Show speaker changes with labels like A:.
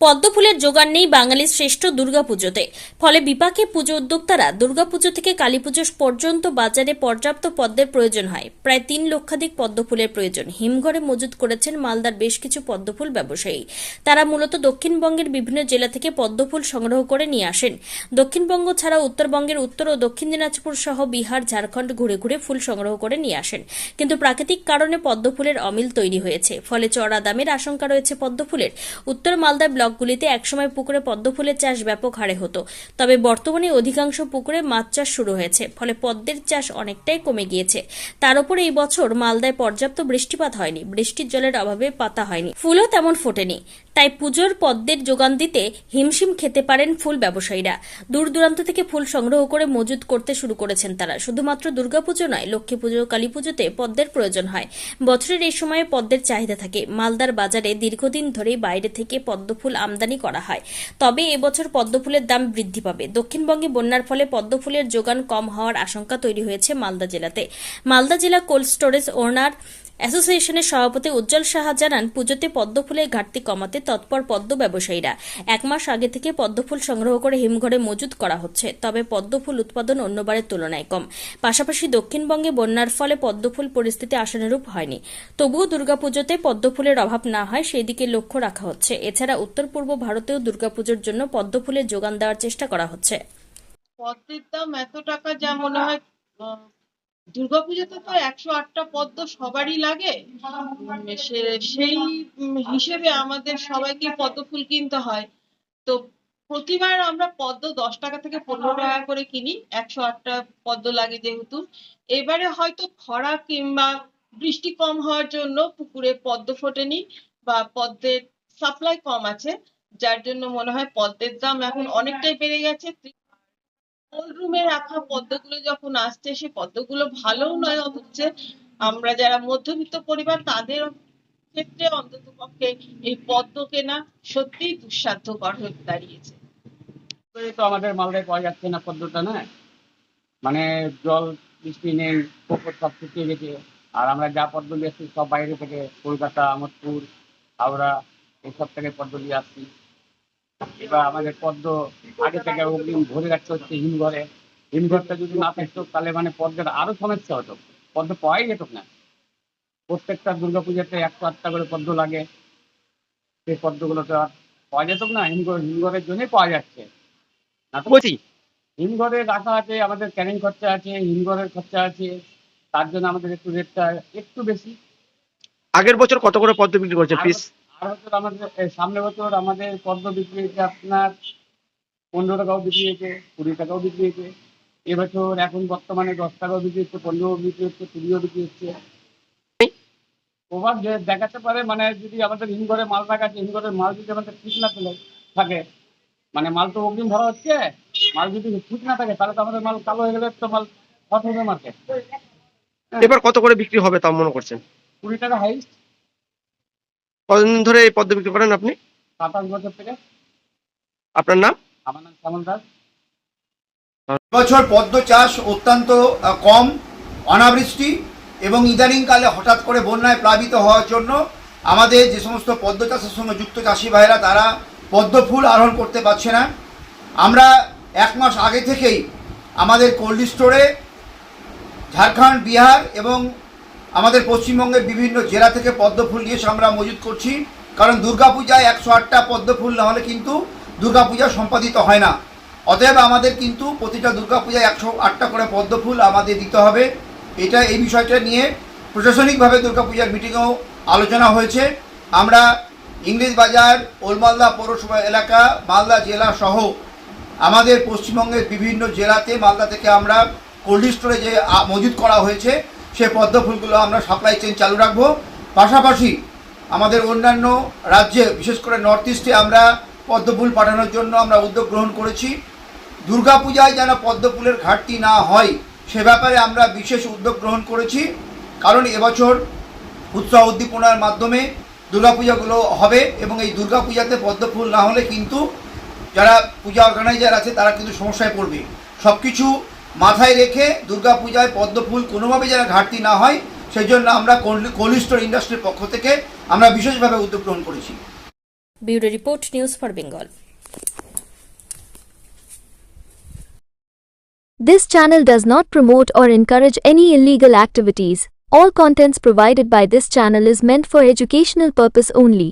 A: পদ্মফুলের জোগান নেই বাঙালির শ্রেষ্ঠ দুর্গাপুজোতে। ফলে বিপাকে পুজো উদ্যোক্তারা দুর্গাপুজো থেকে কালীপুজো পর্যন্ত বাজারে পর্যাপ্ত পদ্মের প্রয়োজন হয়। প্রায় তিন লক্ষাধিক পদ্মফুলের প্রয়োজন। হিমঘরে মজুত করেছেন মালদার বেশ কিছু পদ্মফুল ব্যবসায়ী। তারা মূলত দক্ষিণবঙ্গের বিভিন্ন জেলা থেকে পদ্মফুল সংগ্রহ করে নিয়ে আসেন। দক্ষিণবঙ্গ ছাড়া উত্তরবঙ্গের উত্তর ও দক্ষিণ দিনাজপুর সহ বিহার, ঝাড়খণ্ড ঘুরে ঘুরে ফুল সংগ্রহ করে নিয়ে আসেন। কিন্তু প্রাকৃতিক কারণে পদ্মফুলের অমিল তৈরি হয়েছে। ফলে চড়া দামের আশঙ্কা রয়েছে পদ্মফুলের। উত্তর মালদার ব্লকগুলিতে একসময় পুকুরে পদ্ম ফুলের চাষ ব্যাপক হারে হতো। তবে বর্তমানে অধিকাংশ পুকুরে মাছ চাষ শুরু হয়েছে, ফলে পদ্মের চাষ অনেকটাই কমে গিয়েছে। তার উপর এই বছর মালদায় পর্যাপ্ত বৃষ্টিপাত হয়নি। বৃষ্টির জলের অভাবে পাতা হয়নি। ফুলও তেমন ফোটেনি। তাই পুজোর পদ্মের যোগান দিতে হিমশিম খেতে পারেন ফুল ব্যবসায়ীরা। দূর দূরান্ত থেকে ফুল সংগ্রহ করে মজুত করতে শুরু করেছেন তারা। শুধুমাত্র দুর্গাপুজো নয়, লক্ষ্মী পুজো, কালী পুজোতে পদ্মের প্রয়োজন হয়। বছরের এই সময়ে পদ্মের চাহিদা থাকে। মালদার বাজারে দীর্ঘদিন ধরেই বাইরে থেকে পদ্মফুল আমদানি করা হয়। তবে এবছর পদ্মফুলের দাম বৃদ্ধি পাবে। দক্ষিণবঙ্গে বন্যার ফলে পদ্মফুলের যোগান কম হওয়ার আশঙ্কা তৈরি হয়েছে মালদা জেলাতে। মালদা জেলা কোল্ড স্টোরেজ ওনার অ্যাসোসিয়েশনের সভাপতি উজ্জ্বল সাহা জানান, পুজোতে পদ্মফুলের ঘাটতি কমাতে তৎপর পদ্ম ব্যবসায়ীরা। এক মাস আগে থেকে পদ্মফুল সংগ্রহ করে হিমঘরে মজুত করা হচ্ছে, তবে পদ্মফুল উৎপাদন অন্যবারের তুলনায় কম। পাশাপাশি দক্ষিণবঙ্গে বন্যার ফলে পদ্মফুল পরিস্থিতি আশানুরূপ হয়নি। তবুও দুর্গাপুজোতে পদ্মফুলের অভাব না হয় সেই দিকে লক্ষ্য রাখা হচ্ছে। এছাড়া উত্তর পূর্ব ভারতেও দুর্গাপুজোর জন্য পদ্মফুলের যোগান দেওয়ার চেষ্টা করা হচ্ছে।
B: পদ্মের দাম এত টাকা যা মনে হয় দুর্গাপুজোতে তো একশো আটটা পদ্ম সবারই লাগে। সেই হিসেবে আমাদের সবাইকে পদ্ম ফুল কিনতে হয়। তো প্রতিবার আমরা পদ্ম দশ টাকা থেকে পনেরো টাকা করে কিনি। একশো আটটা পদ্ম লাগে যেহেতু। এবারে হয়তো খরা কিংবা বৃষ্টি কম হওয়ার জন্য পুকুরে পদ্ম ফোটেনি বা পদ্মের সাপ্লাই কম আছে। যার জন্য মনে হয় পদ্মের দাম এখন অনেকটাই বেড়ে গেছে। কোল্ড রুমে রাখা পদ্মগুলো যখন আসছে, সে পদ্মগুলো ভালোও নয় হচ্ছে আমরা যারা মধ্যবিত্ত পরিবার, তাদের ক্ষেত্রে অন্তত পক্ষে এই পদ্ম কেনা সত্যিই দুঃসাধ্যকর হয়ে দাঁড়িয়েছে।
C: তো আমাদের মালদায় পাওয়া যাচ্ছে না পদ্মটা, না? মানে জল, বৃষ্টি নেই, পুকুর সব শুকিয়ে গেছে। আর আমরা যা পদ্ম নিয়ে আসছি সব বাইরে থেকে কলকাতা, আমোদপুর, হাওড়া এইসব থেকে পদ্ম নিয়ে আসছি। এবার আমাদের পদ্ম আগে থেকে অগ্রিম ভরে রাখতে হচ্ছে হিমঘরে। হিমঘরটা যদি না থাকতো তাহলে মানে পদ্মের আরও সমস্যা হতো। পদ্ম পাওয়াই যেত না। প্রত্যেকটা দুর্গাপূজাতে একশো আটটা করে পদ্ম লাগে। সেই পদ্মগুলো তো আর পাওয়া যেত না। হিমঘর হিমঘরের জন্যই পাওয়া যাচ্ছে। না তো
D: বলছি।
C: হিমঘরে রাখা আছে আমাদের ক্যারিং খরচা আছে হিমঘরের খরচা আছে। তার জন্য আমাদের একটু রেটটা একটু বেশি।
D: আগের বছর কত করে পদ্ম বিক্রি করছেন
C: আর
D: পিস
C: আর বছর আমাদের সামনে বছর আমাদের পদ্ম বিক্রি হয়েছে আপনার পনেরো টাকাও বিক্রি হয়েছে কুড়ি টাকাও বিক্রি হয়েছে। এবছর এখন বর্তমানে দশ টাকাও বিক্রি হচ্ছে পনেরো বিক্রি হচ্ছে কুড়িও বিক্রি হচ্ছে। প্রভাব দেখাতে পারে মানে যদি আমাদের হিমঘরে মাল রাখা আছে হিমঘরের মাল যদি আমাদের ঠিক না পেলে থাকে মানে মাল তো অগ্রিম ধরা হচ্ছে মাল যদি ঠিক না থাকে তাহলে তো আমাদের মাল কালো হয়ে গেলে তো মাল হট হবে মার্কেট
D: এবার কত করে বিক্রি হবে তা মনে করছেন?
C: কুড়ি টাকা হাইস্ট।
D: কতদিন ধরে এই পদ্ম বিক্রি করেন আপনি?
C: সাতাশ বছর থেকে।
D: আপনার নাম?
C: আমার নাম শ্যামল দাস।
E: বছর পদ্ম চাষ অত্যন্ত কম অনাবৃষ্টি এবং ইদানিংকালে হঠাৎ করে বন্যায় প্লাবিত হওয়ার জন্য আমাদের যে সমস্ত পদ্ম চাষের সঙ্গে যুক্ত চাষি ভাইরা তারা পদ্ম ফুল আহরণ করতে পারছে না। আমরা এক মাস আগে থেকেই আমাদের কোল্ড স্টোরে ঝাড়খণ্ড বিহার এবং আমাদের পশ্চিমবঙ্গের বিভিন্ন জেলা থেকে পদ্ম ফুল নিয়ে আমরা মজুত করছি। কারণ দুর্গাপূজায় একশো আটটা পদ্ম ফুল না হলে কিন্তু দুর্গাপূজা সম্পাদিত হয় না। অতএব আমাদের কিন্তু প্রতিটা দুর্গাপূজায় একশো আটটা করে পদ্ম ফুল আমাদের দিতে হবে। এটা এই বিষয়টা নিয়ে প্রশাসনিকভাবে দুর্গাপূজার মিটিংয়েও আলোচনা হয়েছে। আমরা ইংরেজ বাজার ওলমালদা পৌরসভা এলাকা মালদা জেলা সহ আমাদের পশ্চিমবঙ্গের বিভিন্ন জেলাতে মালদা থেকে আমরা কোল্ড স্টোরে যে আ, মজুত করা হয়েছে সে পদ্ম ফুলগুলো আমরা সাপ্লাই চেন চালু রাখব। পাশাপাশি আমাদের অন্যান্য রাজ্যে, বিশেষ করে নর্থ ইস্টে আমরা পদ্ম ফুল পাঠানোর জন্য আমরা উদ্যোগ গ্রহণ করেছি। দুর্গাপূজায় যেন পদ্ম ফুলের ঘাটতি না হয়, সে ব্যাপারে আমরা বিশেষ উদ্যোগ গ্রহণ করেছি। কারণ এবছর উৎসাহ উদ্দীপনার মাধ্যমে দুর্গাপূজাগুলো হবে এবং এই দুর্গাপূজাতে পদ্ম ফুল না হলে কিন্তু যারা পূজা অর্গানাইজার আছে তারা কিন্তু সমস্যায় পড়বে। সব কিছু মাথায় রেখে দুর্গাপূজায় পদ্ম ফুল কোনোভাবে যেন ঘাটতি না হয় সেই জন্য আমরা কোল্ড স্টোর ইন্ডাস্ট্রির পক্ষ থেকে আমরা বিশেষভাবে উদ্যোগ গ্রহণ করেছি
A: bureau report news for Bengal
F: This channel does not promote or encourage any illegal activities. All contents provided by this channel is meant for educational purpose only.